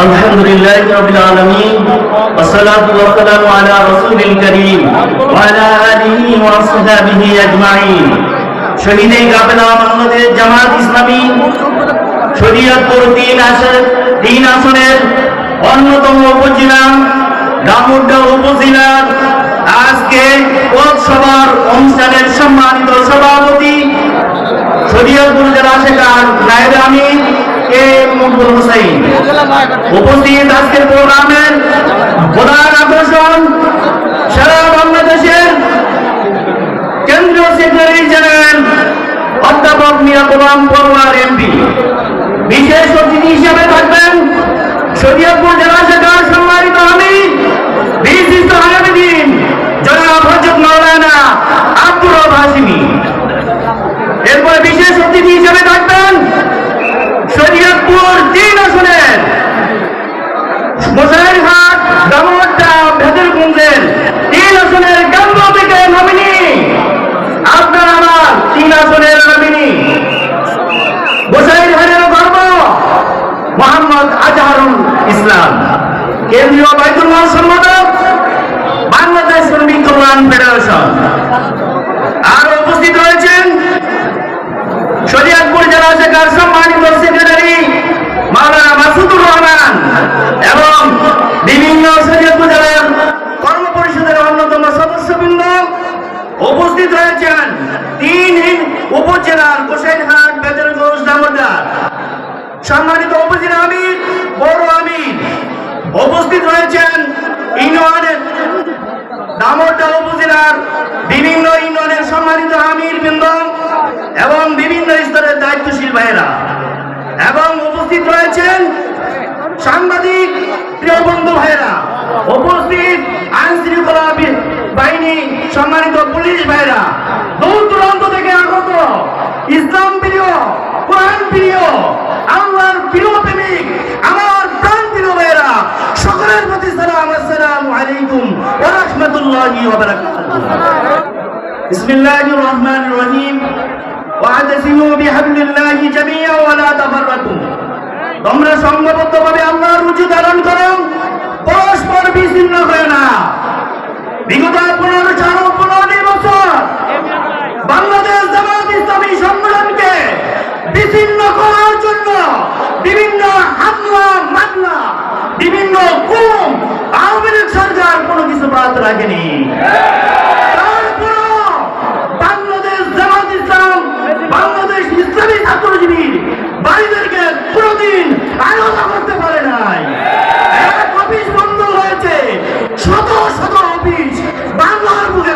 الحمد لله رب العالمين والصلاة والسلام على رسول الكريم وعلى آله وصحبه أجمعين শহীদে কাফেলা বাংলাদেশ জামাত ইসলামী শরীয়তপুর তিন আসন তিন আসনের অন্যতম উপজেলা দামুড্ডা উপজেলার আজকে পথসভার অনুষ্ঠানের সম্মানিত সভাপতি শরীয়তপুর জেলা শেখার নায়েব আমির মকবুল হোসাইন উপস্থিত আজকের প্রোগ্রামের প্রধান আকর্ষণ সারা বাংলাদেশের কেন্দ্রীয় সেক্রেটারি জেনারেল অধ্যাপক মিয়া গোলাম পরমার এমপি। বিশেষ অতিথি হিসেবে থাকবেন শরীয়তপুর জেলা শাখার সম্মানিত আমি বিশিষ্ট আলমদিন জনাব হজরত মাওলানা আব্দুর রব হাসিমি এরপরে বিশেষ অতিথি হিসেবে থাকবেন শরীয়তপুর তিন আসনের মোসাইরহাট দামোদা ভেদরগঞ্জের তিন আসনের কেন্দ্র থেকে নমিনি আপনার আমার তিন আসনের নমিনি মোসাইরহাটের গর্ব মোহাম্মদ আজহারুল ইসলাম কেন্দ্রীয় বাইতুল মাল সম্পাদক বাংলাদেশ শ্রমিক কল্যাণ ফেডারেশন আরও উপস্থিত রয়েছেন শরিয়াতপুর জেলা শাখার সম্মানিত সেক্রেটারি মাওলানা মাসুদুর রহমান এবং বিভিন্ন শরিয়াতপুর জেলার কর্ম পরিষদের অন্যতম সদস্যবৃন্দ উপস্থিত রয়েছেন তিন উপজেলার গোসাইরহাট বেদরগঞ্জ দামোদার সম্মানিত উপজেলা আমির বড় আমির উপস্থিত রয়েছেন ইউনিয়নের দামোদা উপজেলার বিভিন্ন ইউনিয়নের সম্মানিত আমির বৃন্দ এবং বিভিন্ন স্তরের দায়িত্বশীল ভাইয়েরা। এবং উপস্থিত রয়েছেন সাংবাদিক প্রিয় বন্ধু ভাইয়েরা। উপস্থিত আইন শৃঙ্খলা বাহিনী সম্মানিত পুলিশ ভাইয়েরা। দূর দূরান্ত থেকে আগত ইসলাম প্রিয়, কোরআন প্রিয় আল্লাহর প্রিয় প্রেমিক আমার প্রাণ প্রিয় ভাইয়েরা, সকলের প্রতি সালাম আসসালামু আলাইকুম ওয়া রাহমাতুল্লাহি ওয়া বারাকাতুহু। বিসমিল্লাহির রহমানির রহিম। ওয়া'তাসিমু বিহাবলিল্লাহি জামিআ ওয়া লা তাফাররাকু। তোমরা সংঘবদ্ধভাবে আল্লাহর রুজু ধারণ করো, পরস্পর বিচ্ছিন্ন হয় না। বিগত পনেরো বছর বাংলাদেশ জামাত ইসলামী সংগঠনকে বিচ্ছিন্ন করার জন্য বিভিন্ন হামলা মামলা বিভিন্ন কুম আওয়ামী লীগ সরকার কোনো কিছু বাদ রাখেনি তারপরও বাংলাদেশ জামাত ইসলাম বাংলাদেশ ইসলামী ছাত্রজীবীর বাড়িদেরকে কোনোদিন আলাদা করতে পারে নাই এক অফিস বন্ধ হয়েছে শত শত অফিস বাংলার বুকে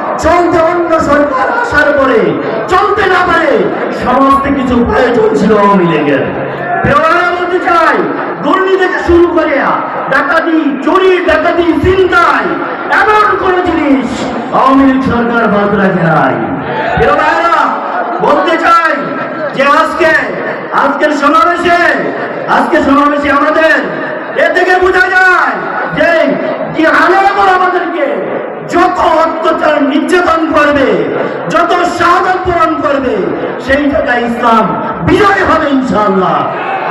চলতে অন্য সরকার আসার পরে, চলতে না পারে, সমস্ত কিছু প্রয়োজন ছিল আওয়ামী লীগের। চাই শুরু করে ডাকাতি, চুরি, ডাকাতি চিন্তায় এমন কোন জিনিস আওয়ামী লীগ সরকার রাখে নাই। বলতে চাই যে আজকে, আজকের সমাবেশে, আজকে সমাবেশে আমাদের এ থেকে বোঝা যায় সেই জায়গায় ইসলাম, বিজয় হবে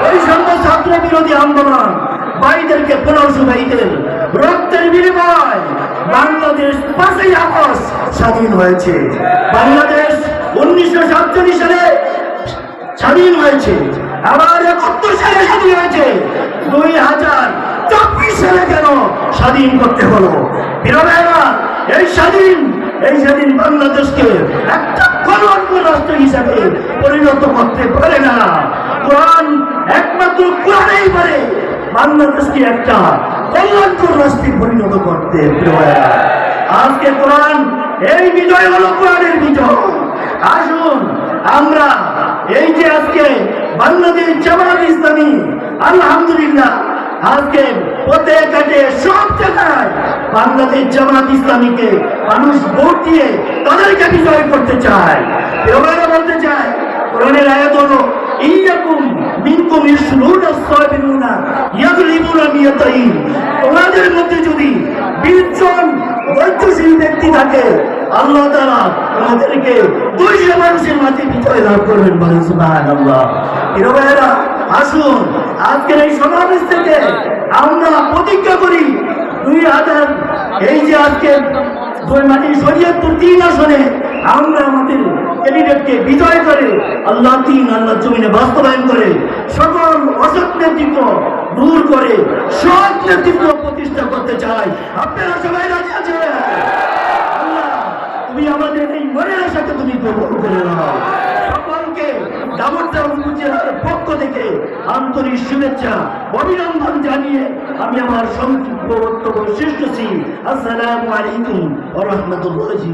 ওই সঙ্গ ছাত্র বিরোধী আন্দোলন ভাইদেরকে পনেরোশো ভাইদের রক্তের বিনিময় বাংলাদেশ পাঁচই আগস্ট স্বাধীন হয়েছে। বাংলাদেশ উনিশশো সাতচল্লিশ সালে স্বাধীন হয়েছে। আবার একাত্তর সালে স্বাধীন হয়েছে। দুই হাজার চব্বিশ সালে কেন স্বাধীন করতে হলো? বিরোধীরা এই স্বাধীন এই স্বাধীন বাংলাদেশকে একটা কলঙ্ক রাষ্ট্র হিসাবে পরিণত করতে পারে না। কোরআন একমাত্র কোরআনেই পারে। বাংলাদেশকে একটা কল্যাণকর রাষ্ট্রে পরিণত করতে আজকে কোরআন, এই বিজয় হলো কোরআনের বিজয়। আসুন, আমরা এই যে আজকে বাংলাদেশ জামাত ইসলামী আলহামদুলিল্লাহ আজকে পথে ঘাটে সব জায়গায় বাংলাদেশ জামাত ইসলামীকে মানুষ ভোট দিয়ে তাদেরকে বিজয় করতে চায়। বলতে চায় তোমাদের মধ্যে যদি 20 জন ধৈর্যশীল ব্যক্তি থাকে, আল্লাহ তাআলা তোমাদেরকে দুইশো মানুষের মাঝে বিজয় লাভ করবেন বলেন আসুন আজকের এই সমাবেশ থেকে আমরা প্রতিজ্ঞা করি, দুই হাজার, এই যে আজকে শরীয়তপুর তিন আসনে আমরা আমাদের ক্যান্ডিডেটকে বিজয় করে, আল্লাহ তিন আল্লাহ জমিনে বাস্তবায়ন করে, সকল অসৎ নেতৃত্ব দূর করে, সৎ নেতৃত্ব প্রতিষ্ঠা করতে চাই। আপনারা সবাই রাজি আছেন? আল্লাহ, তুমি আমাদের এই মনের আশাকে তুমি সকলকে থেকে আন্তরিক শুভেচ্ছা অভিনন্দন জানিয়ে আমি আমার সংক্ষিপ্ত বক্তব্য শেষ করছি। আসসালামু আলাইকুম রাহমাতুল্লাহি